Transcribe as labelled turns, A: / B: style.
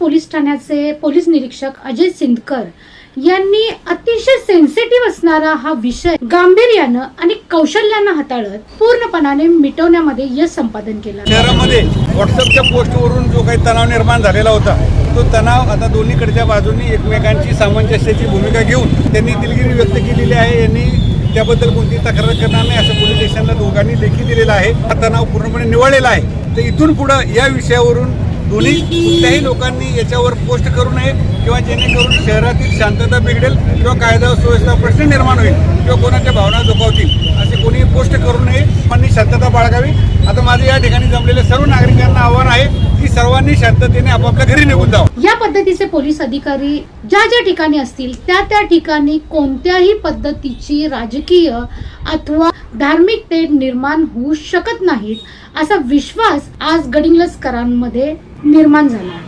A: Police ठाण्याचे police निरीक्षक अजय सिंदकर यांनी अतिशय सेन्सिटिव्ह असणारा हा विषय गांभीर्यानं आणि कौशल्यानं हाताळत पूर्णपणाने मिटवण्यामध्ये यश संपादन केलं.
B: शहरामध्ये व्हॉट्सअपच्या पोस्टवरून जो काही तणाव निर्माण झालेला होता तो तणाव आता दोन्हीकडच्या बाजूनी एकमेकांची सामंजस्याची भूमिका घेऊन त्यांनी दिलगिरी व्यक्त केलेली आहे. यांनी त्याबद्दल कोणती तक्रार करणार नाही असं पोलीस स्टेशनला दोघांनी लेखी दिलेलं आहे. हा तणाव पूर्णपणे निवळलेला आहे. तर इथून पुढं या विषयावरून दोन्ही कुठल्याही लोकांनी याच्यावर पोस्ट करू नये किंवा जेणेकरून शहरातील शांतता बिघडेल किंवा कायदा सुव्यवस्था प्रश्न निर्माण होईल किंवा कोणाच्या भावना दुखावतील असे कोणी पोस्ट करू नये. लोकांनी शांतता बाळगावी. आता माझं या ठिकाणी जमलेल्या सर्व नागरिकांना आव्हान आहे की सर्वांनी शांततेने आपापल्या घरी निघून जावं.
A: पद्धतीचे पोलीस अधिकारी ज्या ज्या ठिकाणी असतील त्या त्या ठिकाणी कोणत्याही पद्धतीची राजकीय अथवा धार्मिक तेढ निर्माण होऊ शकत नाहीत असा विश्वास आज गडिंग्लजकरांमध्ये निर्माण झाला आहे.